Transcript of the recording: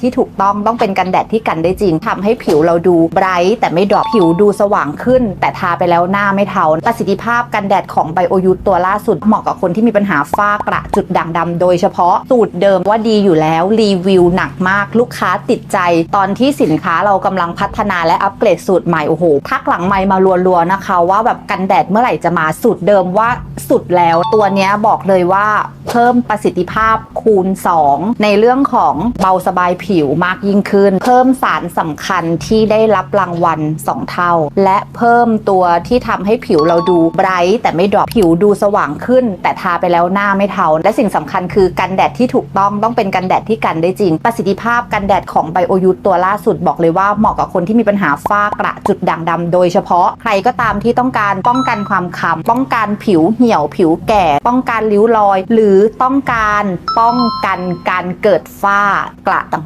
ที่ถูกต้องต้องเป็นกันแดดที่กันได้จริงทำให้ผิวเราดูไบรท์แต่ไม่ดรอปผิวดูสว่างขึ้น แต่ทาไปแล้วหน้าไม่เทา ประสิทธิภาพกันแดดของไบโอยูตัวล่าสุดเหมาะกับคนที่มีปัญหาฝ้ากระจุดด่างดำโดยเฉพาะสูตรเดิมว่าดีอยู่แล้วรีวิวหนักมากลูกค้าติดใจ ตอนที่สินค้าเรากำลังพัฒนาและอัปเกรดสูตรใหม่โอ้โหทักหลังไมค์มารัวๆนะคะ ว่าแบบกันแดดเมื่อไหร่จะมาสูตรเดิมว่า สุดแล้ว ตัวนี้บอกเลยว่าเพิ่มประสิทธิภาพคูณ 2 ในเรื่องของเบาสบายผิวมากยิ่งขึ้น เพิ่มสารสำคัญที่ได้รับรางวัล 2 เท่า และเพิ่มตัวที่ทำให้ผิวเราดูไบรท์แต่ไม่ดรอปผิวดูสว่างขึ้น แต่ทาไปแล้วหน้าไม่เทา และสิ่งสำคัญคือกันแดดที่ถูกต้องต้องเป็นกันแดดที่กันได้จริง ประสิทธิภาพกันแดดของไบโอยูตัวล่าสุดบอกเลยว่าเหมาะกับคนที่มีปัญหาฝ้ากระจุดด่างดำโดยเฉพาะใครก็ตามที่ต้องการป้องกันความค้ำป้องกันผิวเหี่ยวผิวแก่ ป้องกันริ้วรอย หรือต้องการป้องกันการเกิดฝ้ากระต่าง